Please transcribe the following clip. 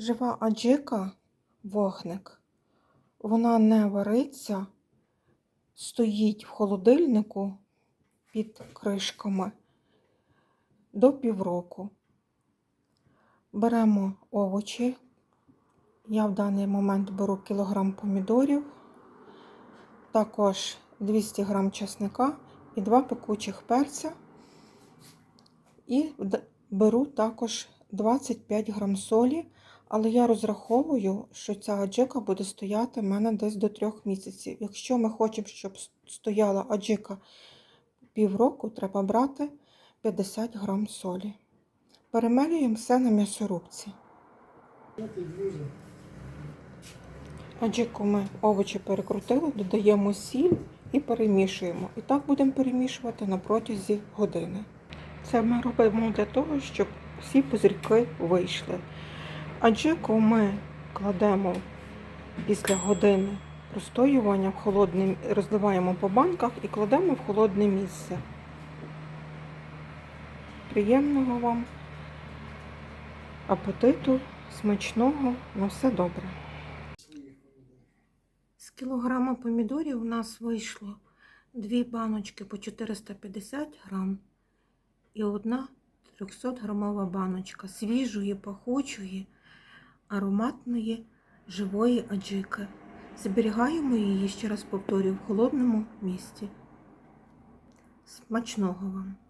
Жива аджика, вогник, вона не вариться, стоїть в холодильнику під кришками до півроку. Беремо овочі. Я в даний момент беру кілограм помідорів, також 200 грам чесника і два пекучих перця. І беру також 25 грам солі, але я розраховую, що ця аджика буде стояти в мене десь до трьох місяців. Якщо ми хочемо, щоб стояла аджика півроку, треба брати 50 грам солі. Перемелюємо все на м'ясорубці. Аджику ми овочі перекрутили, додаємо сіль і перемішуємо. І так будемо перемішувати на протязі години. Це ми робимо для того, щоб всі пузирьки вийшли. Аджику ми кладемо після години простоювання в холодне, розливаємо по банках і кладемо в холодне місце. Приємного вам апетиту, смачного, на все добре. З кілограма помідорів у нас вийшло дві баночки по 450 грам і одна 300 грамова баночка свіжої, пахучої, ароматної, живої аджики. Зберігаємо її, ще раз повторюю, в холодному місці. Смачного вам!